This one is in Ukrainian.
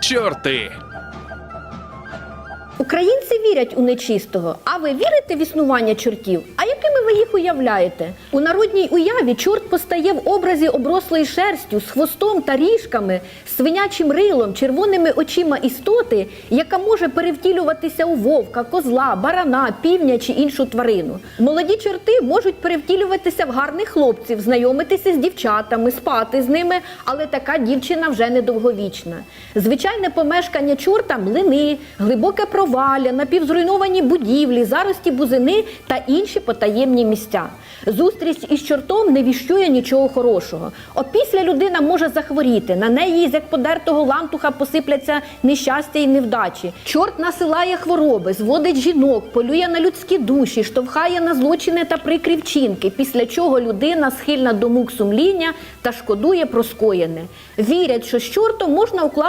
Чорти. Українці вірять у нечистого. А ви вірите в існування чортів? А якими ви їх уявляєте? У народній уяві чорт постає в образі оброслої шерстю з хвостом та ріжками, свинячим рилом, червоними очима істоти, яка може перевтілюватися у вовка, козла, барана, півня чи іншу тварину. Молоді чорти можуть перевтілюватися в гарних хлопців, знайомитися з дівчатами, спати з ними, але така дівчина вже недовговічна. Звичайне помешкання чорта млини, глибоке провалля, напівзруйновані будівлі, зарості бузини та інші потаємні місця. Зустріч із чортом не віщує нічого хорошого. Опісля людина може захворіти. На неї з як подертого лантуха посипляться нещастя і невдачі. Чорт насилає хвороби, зводить жінок, полює на людські душі, штовхає на злочини та прикрі вчинки, після чого людина схильна до мук сумління та шкодує про скоєне. Вірять, що з чортом можна укласти